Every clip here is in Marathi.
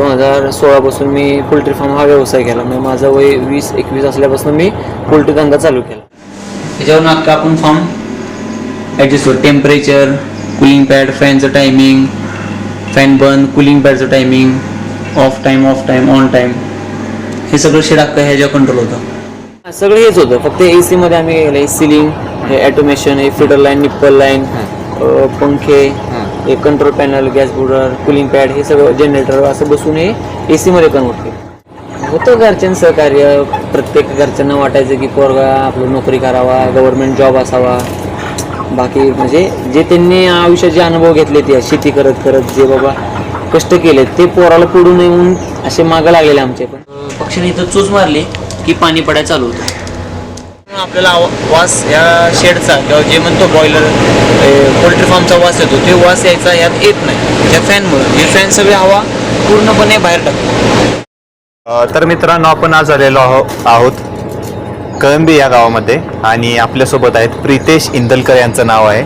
दोन हजार सोळापासून मी पोल्ट्री फार्म हा व्यवसाय केला. म्हणजे माझं वय वीस एकवीस असल्यापासून मी पोल्ट्री धंदा चालू केला. त्याच्यावरून आता आपण फॉर्म ॲडजस्ट होतो टेम्परेचर कुलिंग पॅड फॅनचं टायमिंग फॅन बंद cooling पॅडचं timing off time off time on time हे सगळं शेड अख्खा ह्याच्यावर कंट्रोल होतं. सगळं हेच होतं. फक्त ए सीमध्ये आम्ही सिलिंग हे ॲटोमेशन हे फिडर लाईन निप्पल लाईन पंखे हे control panel gas brooder cooling pad हे सगळं जनरेटर असं बसून हे ए सीमध्ये कन्वर्ट केलं. होतं घरच्यांचं सहकार्य प्रत्येक घरच्यांना वाटायचं की पोरगा आपलं नोकरी करावा गव्हर्नमेंट जॉब असावा. बाकी म्हणजे जे त्यांनी आयुष्याचे अनुभव घेतले ते शेती करत करत जे बाबा कष्ट केले ते पोराला पडू नये म्हणून असे मागं लागलेले आमचे पण. पक्षाने इथं चूज मारली की पाणी पडायला चालू होतं. आपल्याला वास या शेडचा किंवा जे म्हणतो बॉयलर पोल्ट्री फार्मचा वास येतो ते वास यायचा यात येत नाही. त्या फॅनमुळे हे फॅन सगळी हवा पूर्णपणे बाहेर टाकतो. तर मित्रांनो आपण आज आलेलो आहो आहोत कळंबी या गावामध्ये आणि आपल्यासोबत आहेत प्रितेश इंदलकर यांचं नाव आहे.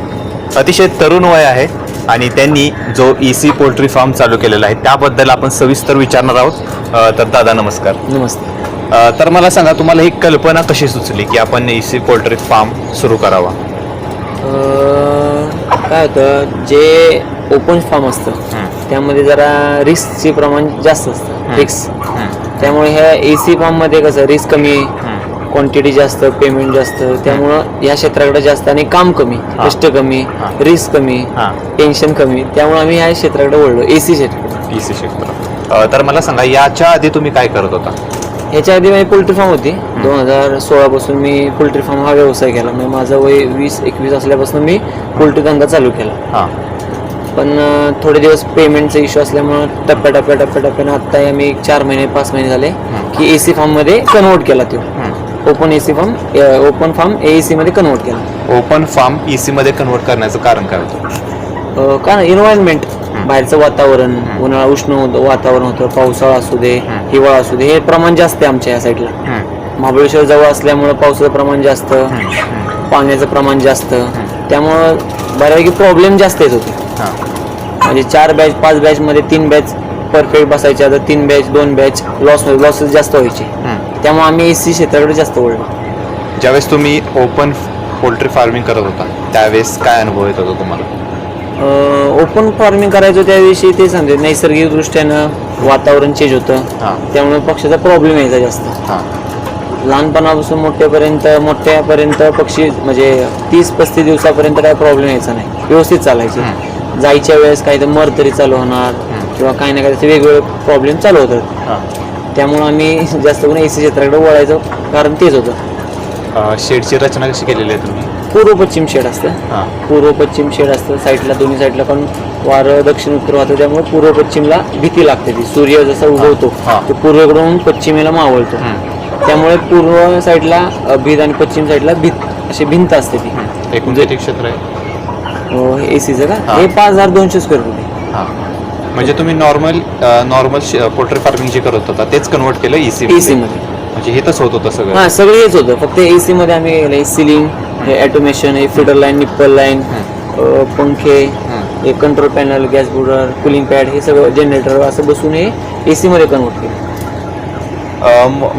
अतिशय तरुण वय आहे आणि त्यांनी जो ई सी पोल्ट्री फार्म चालू केलेला आहे त्याबद्दल आपण सविस्तर विचारणार आहोत. तर दादा नमस्कार. नमस्ते. तर मला सांगा तुम्हाला ही कल्पना कशी सुचली की आपण ई सी पोल्ट्री फार्म सुरू करावा? अं, काय होतं जे ओपन फार्म असतं त्यामध्ये जरा रिस्कचे प्रमाण जास्त असतं रिस्क त्यामुळे ह्या ए सी फार्ममध्ये कसं रिस्क कमी क्वांटिटी जास्त पेमेंट जास्त त्यामुळं या क्षेत्राकडे जास्त आणि काम कमी कष्ट कमी हा. रिस्क कमी हां. टेन्शन कमी त्यामुळे आम्ही या क्षेत्राकडे वळलो ए सी क्षेत्र. ई सी क्षेत्र. अ, तर मला सांगा याच्या आधी तुम्ही काय करत होता? ह्याच्या आधी माझी पोल्ट्री फार्म होती. दोन हजार सोळापासून मी पोल्ट्री फार्म हा व्यवसाय केला. म्हणजे माझं वय वीस एकवीस असल्यापासून मी पोल्ट्री धंदा चालू केला. हां. पण थोडे दिवस पेमेंटचा इश्यू असल्यामुळं टप्प्या टप्प्या टप्प्या टप्प्याने आत्ता आम्ही चार महिने पाच महिने झाले की ए सी फार्ममध्ये कन्वर्ट केला तो. Open A C farm open farm A C मध्ये कन्वर्ट केला. ओपन फार्म ई सी मध्ये कन्वर्ट करण्याचं कारण काय होतं? अं, का ना इन्व्हायरमेंट बाहेरचं वातावरण उन्हाळा उष्ण वातावरण होतं पावसाळा असू दे हिवाळा असू दे हे प्रमाण जास्त आहे आमच्या या साईडला. महाबळेश्वर जवळ असल्यामुळं पावसाचं प्रमाण जास्त पाण्याचं प्रमाण जास्त त्यामुळं बऱ्यापैकी प्रॉब्लेम जास्त येत होते. म्हणजे चार बॅच पाच बॅच मध्ये तीन बॅच परफेक्ट बसायच्या तर तीन बॅच दोन बॅच लॉस लॉसेस जास्त व्हायचे. त्यामुळे आम्ही ए सी क्षेत्राकडे जास्त वळलो. ज्यावेळेस तुम्ही ओपन पोल्ट्री फार्मिंग करत होता त्यावेळेस काय अनुभव येत होता तुम्हाला? ओपन फार्मिंग करायचो त्याविषयी ते सांगते नैसर्गिक दृष्ट्यानं वातावरण चेंज होतं. त्यामुळे पक्षाचा प्रॉब्लेम यायचा जास्त. हां. लहानपणापासून मोठ्यापर्यंत मोठ्यापर्यंत पक्षी म्हणजे तीस पस्तीस दिवसापर्यंत काय प्रॉब्लेम यायचा नाही. व्यवस्थित चालायचे. जायच्या वेळेस काही तर मर तरी चालू होणार किंवा काही ना काही वेगवेगळे प्रॉब्लेम चालू होतात. हां. त्यामुळं आम्ही जास्त करून ए सी क्षेत्राकडे वळायचं. कारण तेच होतं. शेडची रचना कशी केलेली आहे तुम्ही? पूर्व पश्चिम शेड असतं. हां. पूर्व पश्चिम शेड असतं. साईडला दोन्ही साईडला पण वारं दक्षिण उत्तर वाहतं. त्यामुळे पूर्व पश्चिमला भीती लागते ती. सूर्य जसा उगवतो हा. तो पूर्वेकडून पश्चिमेला मावळतो. त्यामुळे पूर्व साईडला भीत आणि पश्चिम साईडला भीत अशी भिंत असते ती. एकूण किती क्षेत्र आहे? ए सीचं का? हा. हे पाच हजार दोनशे स्क्वेअर फूट आहे. हां. म्हणजे तुम्ही नॉर्मल नॉर्मल पोल्ट्री फार्मिंग जे करत होता तेच कन्वर्ट केलं ई ए सी मध्ये. म्हणजे हे तसं होत होतं सगळं. हा सगळं हेच होतं. फक्त ए सी मध्ये आम्ही सिलिंग हे ॲटोमेशन हे फिडर लाईन निप्पल लाईन पंखे हे. Control panel gas brooder cooling pad हे सगळं जनरेटर असं बसून हे ए सी मध्ये कन्वर्ट केलं.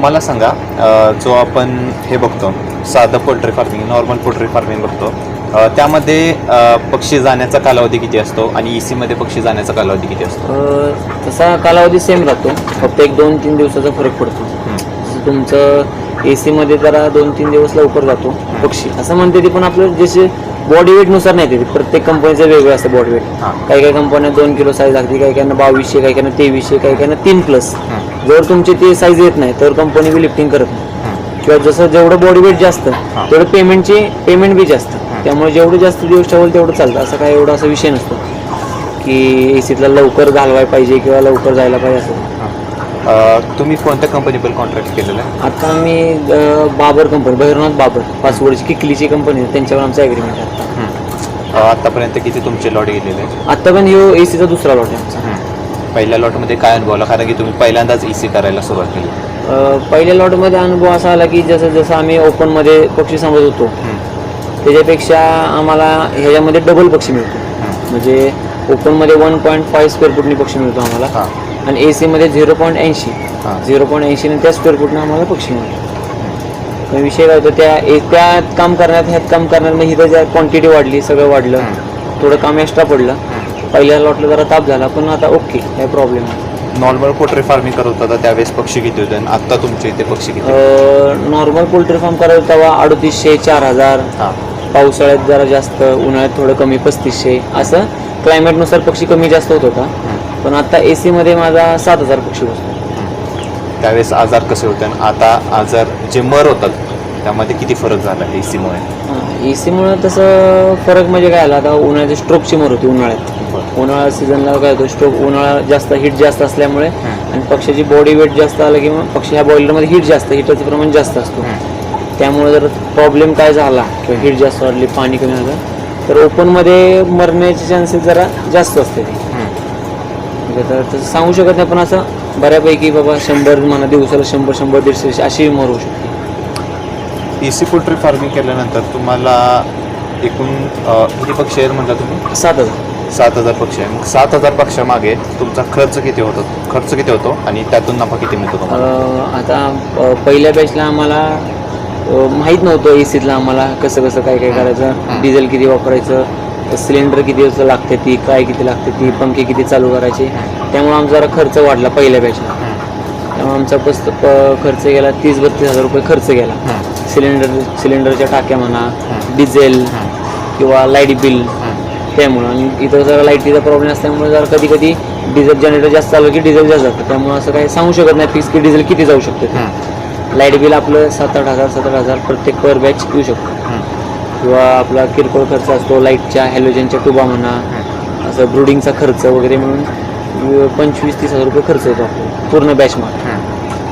मला सांगा जो आपण हे बघतो साधं poultry farming normal poultry farming बघतो त्यामध्ये पक्षी जाण्याचा कालावधी किती असतो आणि ई सीमध्ये पक्षी जाण्याचा कालावधी किती असतो? तसा कालावधी सेम राहतो. फक्त एक दोन तीन दिवसाचा फरक पडतो. तुमचं ए मध्ये जरा दोन तीन दिवस लवकर जातो पक्षी. असं म्हणते ते पण आपलं जसे बॉडी वेटनुसार नाही ते. प्रत्येक कंपनीचं वेगळं असतं बॉडी वेट. काही काही कंपन्या दोन किलो साईज लागते काही काहींना बावीसशे काही काहींना तेवीसशे काही काहींना तीन प्लस जर तुमची ती साईज येत नाही तर कंपनी बी लिफ्टिंग करत नाही. किंवा जसं जेवढं बॉडी वेट जास्त तेवढं पेमेंटची पेमेंट बी जास्त. त्यामुळे जेवढं जास्त दिवस ठेवलं तेवढं चालतं. असं काय एवढा असा विषय नसतो. की ए सीतला लवकर घालवायला पाहिजे किंवा लवकर जायला पाहिजे असं. अ, तुम्ही कोणत्या कंपनीबद्दल कॉन्ट्रॅक्ट केलेलं आहे? आता आम्ही अ, बाबर कंपनी भैरवनाथ बाबर पाचवडची किकलीची कंपनी आहे त्यांच्यावर आमचा ॲग्रीमेंट आहे आता. अ, आतापर्यंत किती तुमचे लॉट गेलेले आहेत? आत्ता पण ह्यो ए सीचा दुसरा लॉट आहे आमचा. पहिल्या लॉटमध्ये काय अनुभव आला? कारण की तुम्ही पहिल्यांदाच ई सी करायला सुरुवात केली. अ, पहिल्या लॉटमध्ये अनुभव असा आला की जसं जसं आम्ही ओपनमध्ये पक्षी सांभाळत होतो त्याच्यापेक्षा आम्हाला ह्याच्यामध्ये डबल पक्षी मिळतो. म्हणजे ओपनमध्ये वन पॉईंट फाईव्ह स्क्वेअर फुटनी पक्षी मिळतो आम्हाला. हां. आणि ए सीमध्ये झिरो पॉईंट ऐंशी. झिरो पॉईंट ऐंशी त्या स्क्वेअर फूटनं आम्हाला पक्षी मिळतो विषय काय होतो त्या त्यात काम करण्यात ह्यात काम करण्यात मग इथं ज्या क्वांटिटी वाढली सगळं वाढलं. थोडं काम एक्स्ट्रा पडलं. पहिल्याला वाटलं जरा ताप झाला पण आता ओके काय प्रॉब्लेम नाही. नॉर्मल पोल्ट्री फार्मिंग करत होता त्यावेळेस पक्षी किती होते आणि आता तुमच्या इथे पक्षी किती? नॉर्मल पोल्ट्री फार्म करायचं तेव्हा अडतीसशे चार हजार पावसाळ्यात जरा जास्त उन्हाळ्यात थोडं कमी पस्तीसशे. असं क्लायमेटनुसार पक्षी कमी जास्त होत होता. पण आता ए सीमध्ये माझा सात हजार पक्षी बसतो त्यावेळेस आजार कसे होते आणि आता आजार जे मर होतात त्यामध्ये किती फरक झाला ए सीमुळे ए सीमुळे तसं फरक म्हणजे काय आला? आता उन्हाळ्याची स्ट्रोकची मर होती उन्हाळ्यात. बरं. उन्हाळा सीझनला काय होतं? स्ट्रोक उन्हाळा जास्त हीट जास्त असल्यामुळे आणि पक्षाची बॉडी वेट जास्त आलं की मग पक्षी ह्या बॉयलरमध्ये हीट जास्त हिटाचं प्रमाण जास्त असतो. त्यामुळे जर प्रॉब्लेम काय झाला किंवा हीट जास्त वाढली पाणी कमी झालं तर ओपनमध्ये मरण्याचे चान्सेस जरा जास्त असते. ते म्हणजे तर तसं सांगू शकत नाही पण असं बऱ्यापैकी बाबा शंभर म्हणा दिवसाला शंभर शंभर दीडशे अशी मर होऊ शकते. ए सी पोल्ट्री फार्मिंग केल्यानंतर तुम्हाला एकूण अ, किती पक्षी आहेत म्हणता तुम्ही? सात हजार. सात हजार पक्षी आहे मग सात हजार पक्षामागे तुमचा खर्च किती होतो? खर्च किती होतो आणि त्यातून नफा किती मिळतो तुम्हाला? अं, आता अं, पहिल्या बॅचला आम्हाला अं, माहीत नव्हतं ए सीतला आम्हाला कसं कसं काय काय करायचं. डिझेल किती वापरायचं. सिलेंडर किती वाजता लागते ती काय किती लागते ती पंखे किती चालू करायचे त्यामुळे आमचा जरा खर्च वाढला पहिल्या बॅचला त्यामुळे आमचा प- खर्च गेला तीस बत्तीस हजार रुपये खर्च गेला. सिलेंडर सिलेंडरच्या टाक्या म्हणा डिझेल किंवा लाइट बिल त्यामुळं. आणि इथं जरा लाईटीचा प्रॉब्लेम असल्यामुळे जरा कधी कधी डिझेल जनरेटर जास्त चाललं की डिझेल जास्त जातं. त्यामुळे असं काही सांगू शकत नाही फिक्स की डिझेल किती जाऊ शकते. लाइट बिल आपलं सात आठ हजार सात आठ हजार प्रत्येक पर बॅच येऊ शकतो. किंवा आपला किरकोळ खर्च असतो लाईटच्या हॅलोजनच्या टुबा म्हणा असं ब्रुडिंगचा खर्च वगैरे म्हणून पंचवीस तीस हजार रुपये खर्च येतो आपल्याला पूर्ण बॅच मागे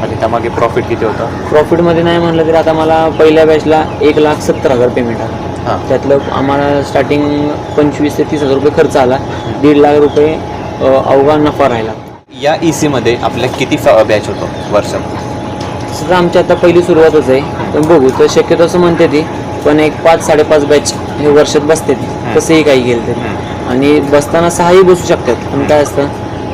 आणि त्यामागे प्रॉफिट किती होता? प्रॉफिटमध्ये नाही म्हणलं तरी आता मला पहिल्या बॅचला एक लाख सत्तर हजार पेमेंट आलं. त्यातलं आम्हाला स्टार्टिंग पंचवीस ते तीस हजार रुपये खर्च आला. दीड लाख रुपये अवघा नफा राहिला. या ई सीमध्ये आपल्या किती बॅच होतो वर्षात तर आमची आता पहिली सुरुवातच आहे. पण बघू तर शक्यतो असं म्हणते ती पण एक पाच साडेपाच बॅच हे वर्षात बसते ती कसंही काही गेलं तरी. आणि बसताना सहाही बसू शकतात. पण काय असतं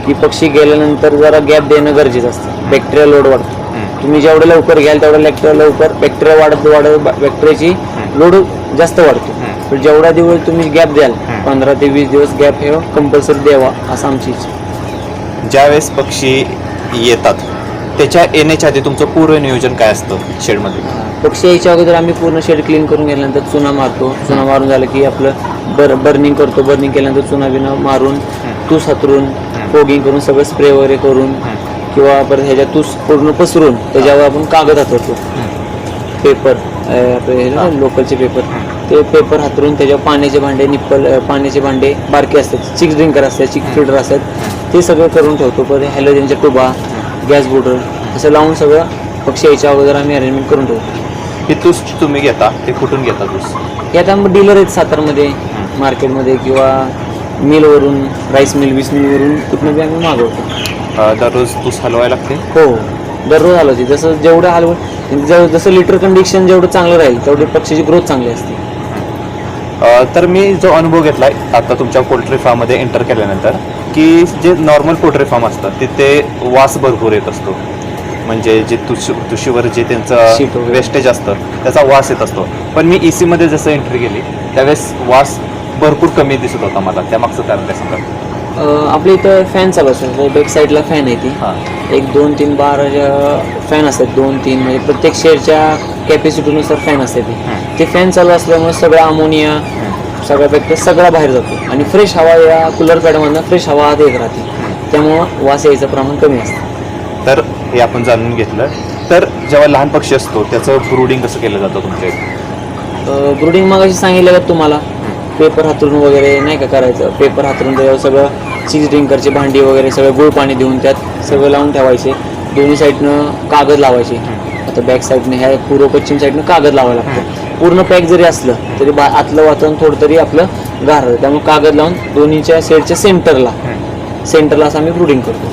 की पक्षी गेल्यानंतर जरा गॅप देणं गरजेचं असतं. बॅक्टेरिया लोड वाढतो. तुम्ही जेवढं लवकर घ्याल तेवढं बॅक्टेरिया लवकर बॅक्टेरिया वाढत वाढत बॅक्टेरियाची लोड जास्त वाढतो. पण जेवढा दिवस तुम्ही गॅप द्याल पंधरा ते वीस दिवस गॅप हे कंपल्सरी द्यावा असं आमची इच्छा. ज्यावेळेस पक्षी येतात त्याच्या येण्याच्या आधी तुमचं पूर्व नियोजन काय असतं शेडमध्ये? पक्षी यायच्या अगोदर आम्ही पूर्ण शेड क्लीन करून गेल्यानंतर चुना मारतो. चुना मारून झालं की आपलं बर बर्निंग करतो. बर्निंग केल्यानंतर चुना बिना मारून तूस हातरून फोगिंग करून सगळं स्प्रे वगैरे करून किंवा परत ह्याच्या तूस पूर्ण पसरून त्याच्यावर आपण कागद हातरतो. पेपर आपले लोकलचे पेपर ते पेपर हातरून त्याच्यावर पाण्याचे भांडे निप्पल पाण्याचे भांडे बारके असतात. चिक्स ड्रिंकर असतात चिक फिल्टर असतात. ते सगळं करून ठेवतो. परत हॅलोजनच्या टुबा गॅस बोटर असं लावून सगळं पक्षी यायच्या अगोदर आम्ही अरेंजमेंट करून ठेवतो. हे तूस तुम्ही घेता? ते कुठून घेता तूस? हे आता डीलर आहेत सातारमध्ये मार्केटमध्ये किंवा मिलवरून राईस मिल वीस मिलवरून कुठनं बी आम्ही मागवतो. अं, दररोज तूस हलवायला लागते? हो दररोज हलवते जसं जेवढं हलव जेव जसं लिटर कंडिशन जेवढं चांगलं राहील तेवढी पक्षीची ग्रोथ चांगली असते. अ, तर मी जो अनुभव घेतलाय आता तुमच्या पोल्ट्री फार्ममध्ये एंटर केल्यानंतर की जे नॉर्मल पोल्ट्री फार्म असतात तिथे वास भरपूर येत असतो. म्हणजे जे तुशी तुशीवर जे त्यांचं. वेस्टेज असतं त्याचा वास येत असतो. पण मी ई सीमध्ये जसं एंट्री केली त्यावेळेस वास भरपूर कमी दिसत होता मला त्या मागचं कारण काय सांगा आपल्या इथं फॅन चालू असतात बॅक साईडला फॅन आहे ती. हां. एक दोन तीन बार फॅन असतात दोन तीन म्हणजे प्रत्येक शेअरच्या कॅपॅसिटीनुसार फॅन असते ते. ते फॅन चालू असल्यामुळे सगळा अमोनिया सगळा बॅक्टेरिया सगळा बाहेर जातो. आणि फ्रेश हवा या कूलर पॅडमधनं फ्रेश हवा आत येत राहते. त्यामुळं वास यायचं प्रमाण कमी असतं. तर हे आपण जाणून घेतलं. तर जेव्हा लहान पक्षी असतो त्याचं ब्रूडिंग कसं केलं जातं तुमच्या इथे? ब्रुडिंग मग सांगितलं का तुम्हाला? पेपर हातरून वगैरे नाही का करायचं? पेपर हातरून त्याच्यावर सगळं चीज ड्रिंकरची भांडी वगैरे सगळं गुळ पाणी देऊन त्यात सगळं लावून ठेवायचे. दोन्ही साईडनं कागद लावायचे. आता बॅक साईडनं ह्या पूर्व पश्चिम साईडनं कागद लावायला लागतं. पूर्ण पॅक जरी असलं तरी बा आतलं वातावरण थोडं तरी आपलं गार त्यामुळे कागद लावून दोन्हीच्या शेडच्या सेंटरला सेंटरला असं आम्ही ब्रुडिंग करतो.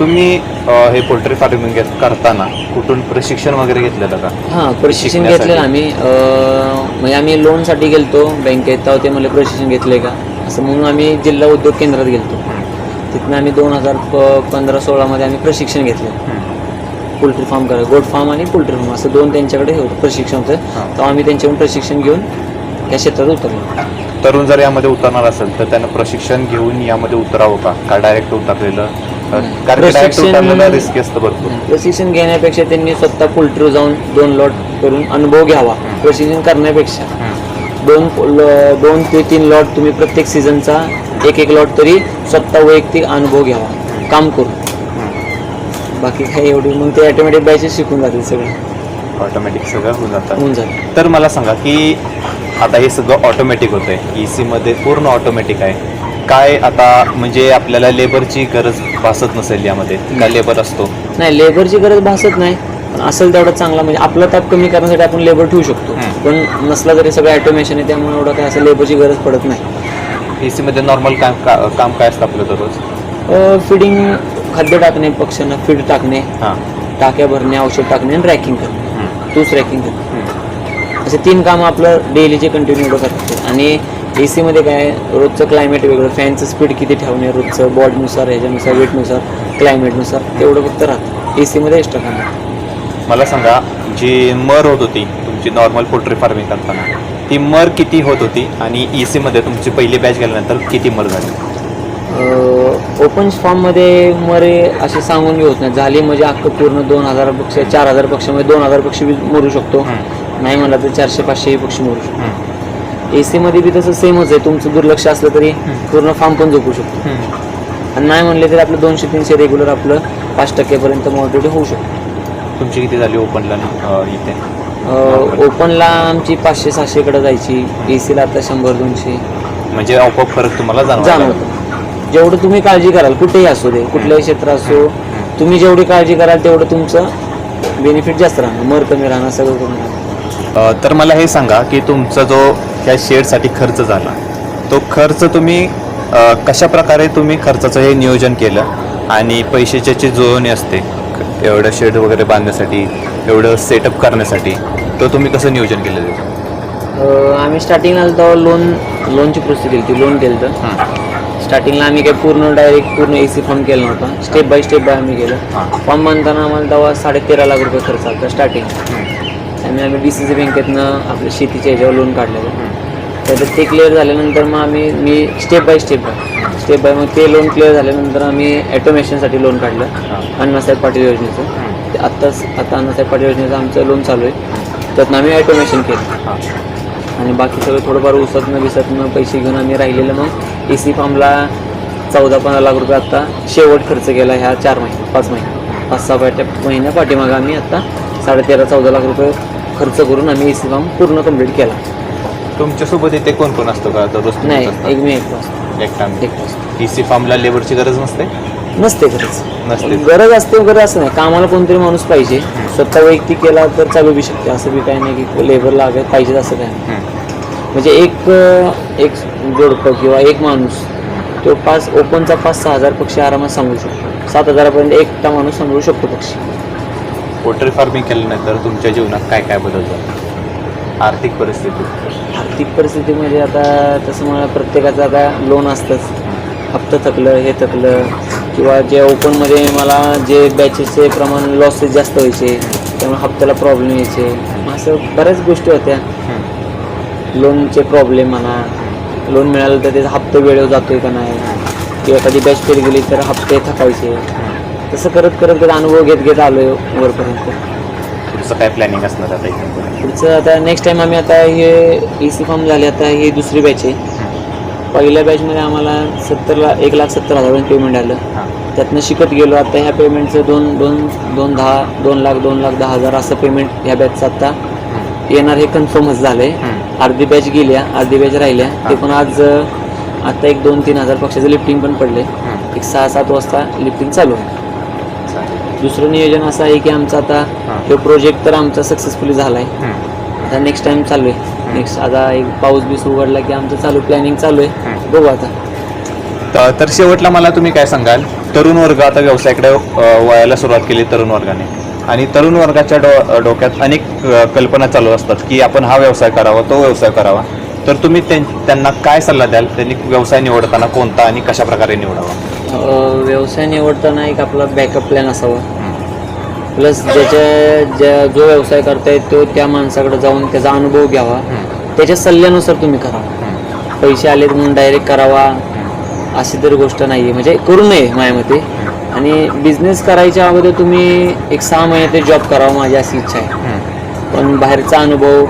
तुम्ही अ, हे पोल्ट्री फार्मिंग करताना कुठून प्रशिक्षण वगैरे घेतलेलं का? हां प्रशिक्षण शिकण्यासाठी. घेतलेलं आम्ही अं, म्हणजे आम्ही लोनसाठी गेलतो बँकेत तेव्हा ते मला प्रशिक्षण घेतलंय का? असं म्हणून आम्ही जिल्हा उद्योग केंद्रात गेलतो. तिथनं आम्ही दोन हजार पंधरा सोळामध्ये आम्ही प्रशिक्षण घेतलं. पोल्ट्री फार्म करा. गोट फार्म आणि पोल्ट्री फार्म असं दोन त्यांच्याकडे हे होतं प्रशिक्षण होतं. तेव्हा आम्ही त्यांच्याकडून प्रशिक्षण घेऊन या क्षेत्रात उतरलो. तरुण जर यामध्ये उतरणार असेल तर त्यानं प्रशिक्षण घेऊन यामध्ये उतरावं का? का डायरेक्ट उतरलेलं? प्रशिक्षण- उतरलेलं रिस्क असतं भरपूर. प्रशिक्षण घेण्यापेक्षा त्यांनी स्वतः पोल्ट्री जाऊन दोन लॉट करून अनुभव घ्यावा प्रशिक्षण करण्यापेक्षा. दोन ल- दोन ते तीन लॉट तुम्ही प्रत्येक सीझनचा एक एक लॉट तरी स्वतः वैयक्तिक अनुभव घ्यावा. काम करून. बाकी काय एवढी मग ते ऑटोमॅटिक बॅचेस शिकून जातील सगळं. ऑटोमॅटिक सगळं होऊन होऊन जातं. तर मला सांगा की आता हे सगळं ऑटोमॅटिक होतं आहे ई सीमध्ये पूर्ण ऑटोमॅटिक आहे. काय आता म्हणजे आपल्याला लेबरची गरज भासत नसेल यामध्ये? का लेबर असतो? नाही लेबरची गरज भासत नाही. पण असेल तेवढं चांगला म्हणजे आपला ताप कमी करण्यासाठी आपण लेबर ठेवू शकतो. हम्म. पण नसला तरी सगळं ऑटोमेशन आहे त्यामुळे एवढं काय असं लेबरची गरज पडत नाही. ए सीमध्ये नॉर्मल काम का काम काय असतं आपलं दररोज? फिडिंग खाद्य टाकणे पक्ष्यांना फीड टाकणे हां. टाक्या भरणे औषध टाकणे आणि रॅकिंग करणे. हम्म. तूच रॅकिंग करणे हम्म. असे तीन कामं आपलं डेलीचे कंटिन्यू करतात आणि ए सीमध्ये काय रोजचं क्लायमेट वेगळं फॅनचं स्पीड किती ठेवणे रोजचं बॉडीनुसार ह्याच्यानुसार वेटनुसार क्लायमेटनुसार तेवढं फक्त राहतं. ए सीमध्ये एक्स्ट्रा काम. मला सांगा जी मर होत होती तुमची नॉर्मल पोल्ट्री फार्मिंग करताना ती मर किती होत होती? आणि ई सीमध्ये तुमची पहिली बॅच गेल्यानंतर किती मर झाली? ओपन फार्ममध्ये मरे असे सांगून घेत नाही. झाली म्हणजे अख्खं पूर्ण दोन हजार पक्ष चार हजार पक्षामध्ये दोन हजार पक्षी बी मरू शकतो. नाही म्हणला तर चारशे पाचशेही पक्षी मरू शकतो. ए सीमध्ये बी तसं सेमच आहे. तुमचं दुर्लक्ष असलं तरी पूर्ण फार्म पण झोपू शकतो. आणि नाही म्हणले तरी आपलं दोनशे तीनशे रेग्युलर आपलं पाच टक्केपर्यंत मॉर्टिलिटी होऊ शकतो. तुमची किती झाली ओपनला इथे? ओपनला आमची पाचशे सहाशेकडे जायची. ए सीला आता शंभर दोनशे. म्हणजे आपोआप फरक तुम्हाला जाणवतं. जेवढं तुम्ही काळजी कराल कुठेही असू दे कुठल्याही क्षेत्र असो तुम्ही जेवढी काळजी कराल तेवढं तुमचं बेनिफिट जास्त राहणार मर कमी राहणार सगळं कमी राहणार. अ, तर मला हे सांगा की तुमचा जो ह्या शेडसाठी खर्च झाला तो खर्च तुम्ही अ, कशा प्रकारे तुम्ही खर्चाचं हे नियोजन केलं? आणि पैशाची जी जुळवणी असते क- एवढं शेड वगैरे बांधण्यासाठी एवढं सेटअप करण्यासाठी तो तुम्ही कसं नियोजन केलं त्याचं अं, आम्ही स्टार्टिंगला तेव्हा लोन लोनची प्रोसेस केली होती लोन केलं तर स्टार्टिंगला आम्ही काही पूर्ण डायरेक्ट पूर्ण ए सी फॉर्म केला नव्हता. स्टेप बाय स्टेप बाय आम्ही केलं. हां. फॉर्म बांधताना आम्हाला तेव्हा साडे तेरा लाख रुपये खर्च आला स्टार्टिंग आणि आम्ही डी सी सी बँकेतनं आपल्या शेतीच्या ह्याच्यावर लोन काढलेलं तर ते क्लिअर झाल्यानंतर मग आम्ही मी step by step by step by मग ते लोन क्लिअर झाल्यानंतर आम्ही ॲटोमेशनसाठी लोन काढलं. अण्णासाहेब पाटील योजनेचं. ते आत्ताच आता अण्णासाहेब पाटील योजनेचं आमचं लोन चालू आहे. त्यातनं आम्ही ॲटोमेशन केलं. आणि बाकी सगळं थोडंफार उसतनं बिसतनं पैसे घेऊन आम्ही राहिलेलं मग ए सी फॉर्मला चौदा पंधरा लाख रुपये आत्ता शेवट खर्च केला ह्या चार महिने पाच महिने. पाच सहा पाट्या महिन्या पाठीमागं आम्ही आत्ता साडेतेरा चौदा लाख रुपये खर्च करून आम्ही ए सी फॉर्म पूर्ण कंप्लीट केला. तुमच्यासोबत इथे कोण कोण असतो का? दररोज नाही? एक मी एकटा असतो एकटा. ई सी फार्मला लेबरची गरज नसते? नसते गरज नसते. गरज असते वगैरे असं नाही. कामाला कोणतरी माणूस पाहिजे. स्वतः वैयक्तिक केला तर चालू बी शकते. असं बी काही नाही की लेबर लागत पाहिजे असं काय नाही. म्हणजे एक एक जोडपं किंवा एक माणूस तो पाच ओपनचा पाच सहा हजार पक्षी आरामात सांभाळू शकतो. सात हजारापर्यंत एकटा माणूस सांभाळू शकतो पक्षी. पोल्ट्री फार्मिंग केल्यानंतर तुमच्या जीवनात काय काय बदल झाला? आर्थिक परिस्थिती. आर्थिक परिस्थितीमध्ये आता तसं मला प्रत्येकाचं आता लोन असतंच. हप्तं थकलं हे थकलं. किंवा जे ओपनमध्ये मला जे बॅचेसचे प्रमाण लॉसेस जास्त व्हायचे त्यामुळे हप्त्याला प्रॉब्लेम यायचे. असं बऱ्याच गोष्टी होत्या. लोनचे प्रॉब्लेम म्हणा लोन मिळालं तर त्याचा हप्ता वेळेवर जातोय का नाही? किंवा एखादी बॅच फेल गेली तर हप्ते थकायचे. तसं करत करत करत अनुभव घेत घेत आलो आहे वरपर्यंत. पुढचं काय प्लॅनिंग असणार आता पुढचं आता नेक्स्ट टाइम आम्ही आता हे ए सी फॉर्म झाले आता ही दुसरी बॅच आहे. पहिल्या बॅचमध्ये आम्हाला सत्तरला एक लाख सत्तर हजार पेमेंट आलं. त्यातनं शिकत गेलो. आता ह्या पेमेंटचं दोन दोन दोन दहा दोन लाख दोन लाख दहा हजार असं पेमेंट ह्या बॅचचं आता येणार हे कन्फर्मच झालं आहे अर्धी बॅच गेल्या अर्धी बॅच राहिल्या. ते पण आज आता एक दोन तीन हजार पक्षाचं लिफ्टिंग पण पडले एक सहा सात वाजता लिफ्टिंग चालू आहे. दुसरं नियोजन असं आहे की आमचा आता हां. हे प्रोजेक्ट तर आमचा सक्सेसफुली झाला आहे आता नेक्स्ट टाइम चालू आहे. नेक्स्ट आता एक पाऊस बीस उघडला की आमचं चालू प्लॅनिंग चालू आहे. बघू आता. त- तर शेवटला मला तुम्ही काय सांगाल? तरुण वर्ग आता व्यवसायाकडे अ, वळायला सुरुवात केली तरुण वर्गाने. आणि तरुण वर्गाच्या डो डोक्यात अनेक अ, कल्पना चालू असतात की आपण हा व्यवसाय करावा तो व्यवसाय करावा. तर तुम्ही त्यां- त्यांना काय सल्ला द्याल? त्यांनी व्यवसाय निवडताना कोणता आणि कशा प्रकारे निवडावा? अं, व्यवसाय निवडताना एक आपला बॅकअप प्लॅन असावा. प्लस ज्याच्या ज्या जो व्यवसाय करताय तो त्या माणसाकडे जाऊन त्याचा अनुभव घ्यावा. त्याच्या सल्ल्यानुसार तुम्ही करा. पैसे आलेत म्हणून डायरेक्ट करावा. अशी तर गोष्ट नाही आहे म्हणजे करू नये माझ्या मते आणि बिझनेस करायच्या अगोदर तुम्ही एक सहा महिने ते जॉब करावा माझी अशी इच्छा आहे. पण बाहेरचा अनुभव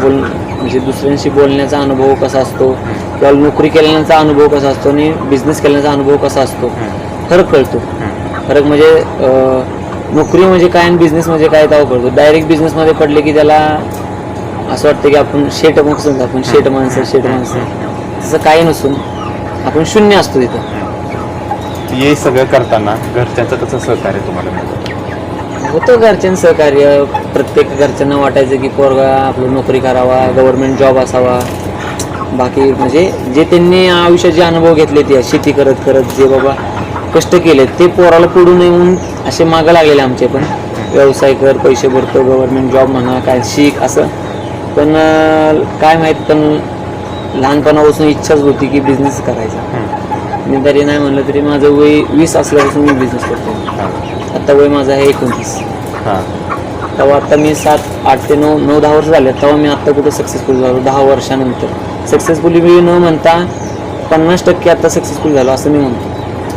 बोल म्हणजे दुसऱ्यांशी बोलण्याचा अनुभव कसा असतो किंवा नोकरी केल्याचा अनुभव कसा असतो आणि बिझनेस केल्याचा अनुभव कसा असतो फरक कळतो. फरक म्हणजे नोकरी म्हणजे काय आणि बिझनेस म्हणजे काय तेव्हा कळतो डायरेक्ट बिझनेसमध्ये पडले की त्याला असं वाटतं की आपण शेट समजा आपण शेट माणसं शेट माणसं. तसं काही नसून आपण शून्य असतो तिथं. हे सगळं करताना घरच्यांचं कसं सहकार्य तुम्हाला होतं घरच्यांचं सहकार्य. प्रत्येक घरच्यांना वाटायचं की पोरगा आपलं नोकरी करावा गव्हर्नमेंट जॉब असावा. बाकी म्हणजे जे त्यांनी आयुष्याचे अनुभव घेतले ते शेती करत करत जे बाबा कष्ट केले ते पोराला पडू नये म्हणून असे मागं लागलेले आमचे पण. व्यवसाय कर पैसे भरतो गव्हर्नमेंट जॉब म्हणा काय शिक असं. पण काय माहीत पण लहानपणापासून इच्छाच होती की बिझनेस करायचा. मी तरी नाही म्हणलं तरी माझं वय वीस असल्यापासून मी बिझनेस करतो हां. आता वय माझं आहे एकोणतीस. हां. तेव्हा आता मी सात आठ ते नऊ नऊ दहा वर्ष झाले. तेव्हा मी आता कुठं सक्सेसफुल झालो? दहा वर्षानंतर. सक्सेसफुली मी न म्हणता पन्नास टक्के आता सक्सेसफुल झालो असं मी म्हणतो.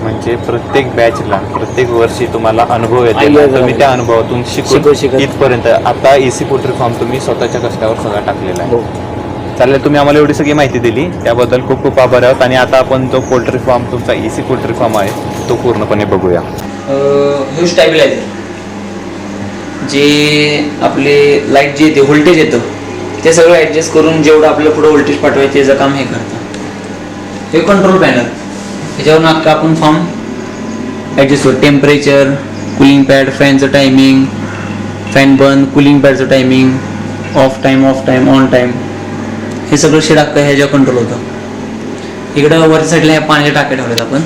म्हणजे प्रत्येक बॅचला प्रत्येक वर्षी तुम्हाला अनुभव येते तुम्ही. त्या अनुभवातून शिकत. इथपर्यंत आता एसी पोल्ट्री फार्म तुम्ही स्वतःच्या कष्टावर सगळा टाकलेला आहे. हो. चालेल तुम्ही आम्हाला एवढी सगळी माहिती दिली. त्याबद्दल खूप खूप आभार आहोत. आणि आता आपण जो पोल्ट्री फार्म तुमचा एसी पोल्ट्री फार्म आहे तो पूर्णपणे बघूया. हे स्टॅबिलायझर जे आपले लाइट जे येते व्होल्टेज येतं ते सगळं ॲडजस्ट करून जेवढं आपलं पुढं व्होल्टेज पाठवायचं काम हे करतं. हे कंट्रोल पॅनल ह्याच्यावरून अख्खा आपण फॉर्म ॲडजस्ट होतो टेम्परेचर कुलिंग पॅड फॅनचं टायमिंग फॅन बंद cooling पॅडचं timing off time off time on time हे सगळं शेड अख्खं ह्याच्यावर कंट्रोल होतं. इकडं वरच्या साईडला ह्या पाण्याच्या टाक्या ठेवल्यात आपण.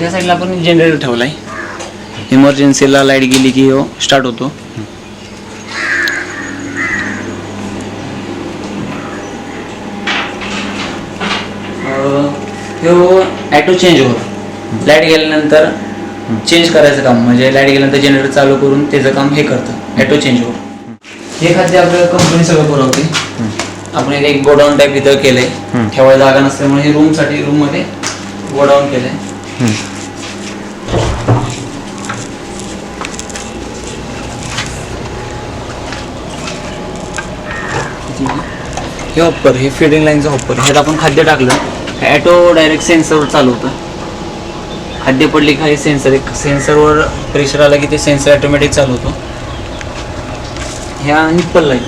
ह्या साईडला आपण जनरेटर ठेवलाय. इमर्जन्सीला लाइट गेली की हो स्टार्ट होतो. हो ॲटो चेंज होतो. लाइट गेल्यानंतर चेंज करायचं काम म्हणजे लाइट गेल्यानंतर जनरेटर चालू करून त्याचं काम हे करतं ॲटो चेंज होतं. हे खाद्य आपल्या कंपनी सगळं पुरवते आपण एक गोडाऊन टाईप इथं केलंय. ठेवायला जागा नसल्यामुळे हे रूमसाठी रूममध्ये गोडाऊन केलंय. हे हॉपर हे फिडिंग लाईनचं हॉपर ह्यात आपण खाद्य टाकलं. ॲटो डायरेक्ट सेन्सरवर चालू होतं. खाद्य पडली हे सेन्सर एक सेन्सरवर प्रेशर आला की ते सेन्सर ऑटोमॅटिक चालू होतो. ह्या निप्पल लाईन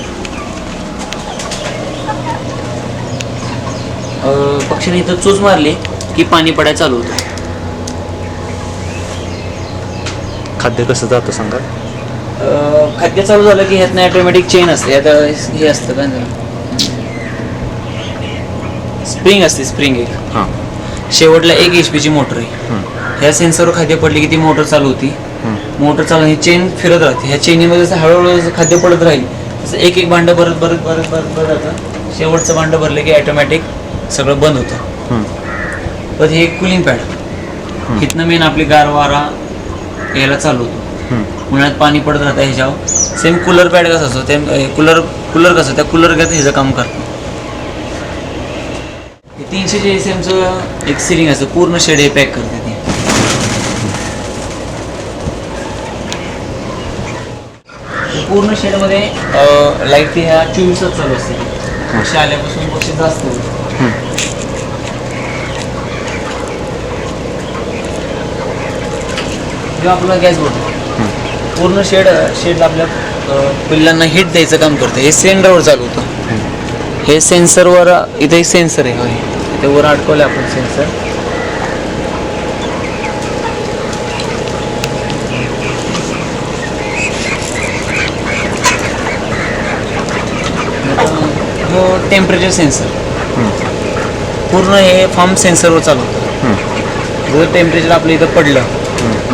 पक्षाने इथं चूज मारली की पाणी पडायला चालू होतं. खाद्य कसं जातं सांगा? अं, खाद्य चालू झालं की ह्यातनं ऑटोमॅटिक चेन असते आता हे असतं काय स्प्रिंग असते स्प्रिंग एक. हां. शेवटला एक एच पीची मोटर आहे. ह्या सेन्सरवर खाद्य पडली की ती मोटर चालू होती. मोटर चालू ही चेन फिरत राहते. ह्या चेनीमध्ये जसं हळूहळू जसं खाद्य पडत राहील तसं एक एक भांडं भरत भरत भरत भरत भरत जातं शेवटचं भांडं भरलं की ऑटोमॅटिक सगळं बंद होतं. तर हे कूलिंग पॅड इथनं मेन आपली गार वारा यायला चालू होतो. उन्हाळ्यात पाणी पडत राहतं ह्याच्यावर. सेम कूलर पॅड कसं असतो? ते कूलर कूलर कसं? त्या कूलर घेत ह्याचं काम करतं हे तीनशे जे एस एमचं एक सिलिंग असतं. पूर्ण शेड हे पॅक करते ती. पूर्ण शेडमध्ये लाइट ह्या चोवीस तास चालू असते. पक्षी आल्यापासून पक्षी जास्त किंवा आपला गॅस बोट पूर्ण शेड शेडला आपल्या पिल्लांना हिट द्यायचं काम करतं. हे सिलेंडरवर चालू होतं. हे सेन्सरवर इथे एक सेन्सर आहे. इथे वर अडकवलं आपण सेन्सर. हो टेम्परेचर सेन्सर पूर्ण हे फॉर्म सेन्सरवर चालू होतं. जर टेम्परेचर आपलं इथं पडलं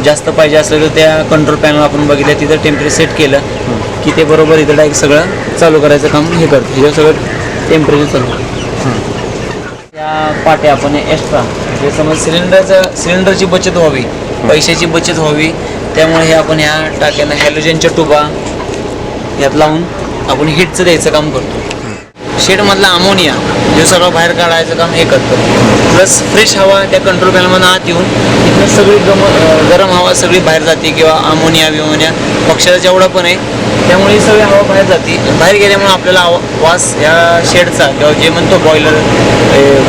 जास्त पाहिजे असलं तर त्या कंट्रोल पॅनल आपण बघितलं तिथं टेम्परेचर सेट केलं की ते बरोबर इथं डायरेक्ट सगळं चालू करायचं काम हे करतं. हे सगळं टेम्परेचर चालू. त्या पाट्या आपण एक्स्ट्रा जे समज सिलेंडरचं सिलेंडरची बचत व्हावी पैशाची बचत व्हावी. त्यामुळे हे आपण ह्या टाक्यांना हॅलोजनच्या टुबा यात लावून आपण हिटचं द्यायचं काम करतो. शेडमधला अमोनिया जे सगळं बाहेर काढायचं काम हे करतं. प्लस फ्रेश हवा त्या कंट्रोल पॅनलमधून आत येऊन तिथनं सगळी गम गरम हवा सगळी बाहेर जाते किंवा अमोनिया बिमोनिया पक्षाचा जेवढा पण आहे त्यामुळे ही सगळी हवा बाहेर जाते. बाहेर गेल्यामुळे आपल्याला वास या शेडचा किंवा जे म्हणतो बॉयलर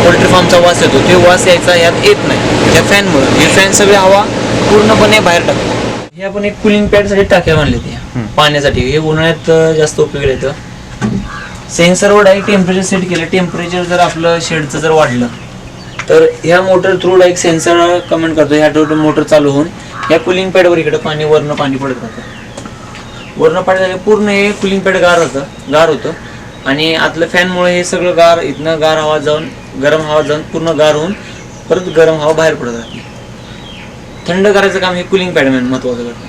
पोल्ट्री फार्मचा वास येतो ते वास यायचा यात येत नाही. त्या फॅनमुळे हे फॅन सगळी हवा पूर्णपणे बाहेर टाकतो. हे आपण एक कुलिंग पॅडसाठी टाक्या बांधले ते पाण्यासाठी. हे उन्हाळ्यात जास्त उपयोगी येतं सेन्सरवर डायरेक्ट टेम्परेचर सेट केलं. टेम्परेचर जर आपलं शेडचं जर वाढलं तर ह्या motor through direct sensor comment करतो. ह्या मोटर चालू होऊन. या कुलिंग पॅडवर इकडं पाणी वरनं पाणी पडत राहतं. वरनं पाणी झालं पूर्ण हे कुलिंग पॅड गार होतं गार होतं. आणि आतलं फॅनमुळे हे सगळं गार इथनं गार हवा जाऊन गरम हवा जाऊन पूर्ण गार होऊन परत गरम हवा बाहेर पडत राहते. थंड करायचं काम हे कुलिंग पॅड महत्वाचं करतं.